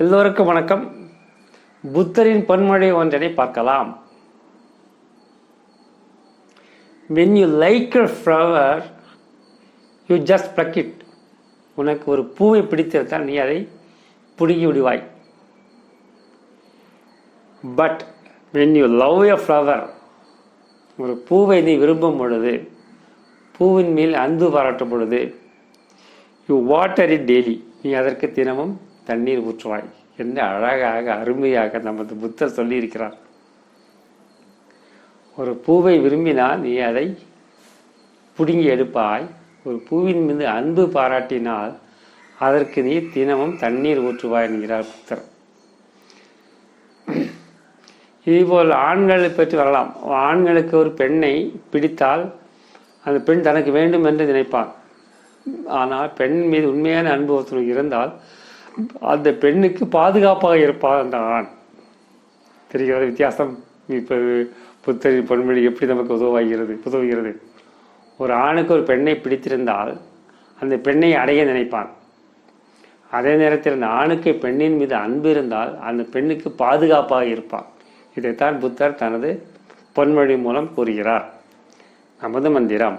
எல்லோருக்கும் வணக்கம். புத்தரின் பன்மொழி ஒன்றனை பார்க்கலாம். When you like a flower you just pluck it உனக்கு ஒரு பூவை பிடித்திருந்தால் நீ அதை பிடுங்கி விடுவாய். But when you love a flower ஒரு பூவை நீ விரும்பும் பொழுது பூவின் மேல் அன்பு பாராட்டும் பொழுது யூ வாட்டர் இட் டெய்லி நீ அதற்கு தினமும் தண்ணீர் ஊற்றுவாய் என்ன அழகாக அருமையாக நமது புத்தர் சொல்லியிருக்கிறார். ஒரு பூவை விரும்பினால் நீ அதை பிடுங்கி எடுப்பாய். ஒரு பூவின் மீது அன்பு பாராட்டினால் அதற்கு நீ தினமும் தண்ணீர் ஊற்றுவாய் என்கிறார் புத்தர். இதேபோல் ஆண்களை பற்றி வரலாம். ஆண்களுக்கு ஒரு பெண்ணை பிடித்தால் அந்த பெண் தனக்கு வேண்டும் என்று நினைப்பான். ஆனால் பெண் மீது உண்மையான அன்பு இருந்தால் அந்த பெண்ணுக்கு பாதுகாப்பாக இருப்பான் அந்த ஆண் தெரிகிறது வித்தியாசம். இப்போ புத்தரின் பொன்மொழி எப்படி நமக்கு உதவாகிறது உதவுகிறது? ஒரு ஆணுக்கு ஒரு பெண்ணை பிடித்திருந்தால் அந்த பெண்ணை அடைய நினைப்பான். அதே நேரத்தில் அந்த ஆணுக்கு பெண்ணின் மீது அன்பு இருந்தால் அந்த பெண்ணுக்கு பாதுகாப்பாக இருப்பான். இதைத்தான் புத்தர் தனது பொன்மொழி மூலம் கூறுகிறார். நமது மந்திரம்.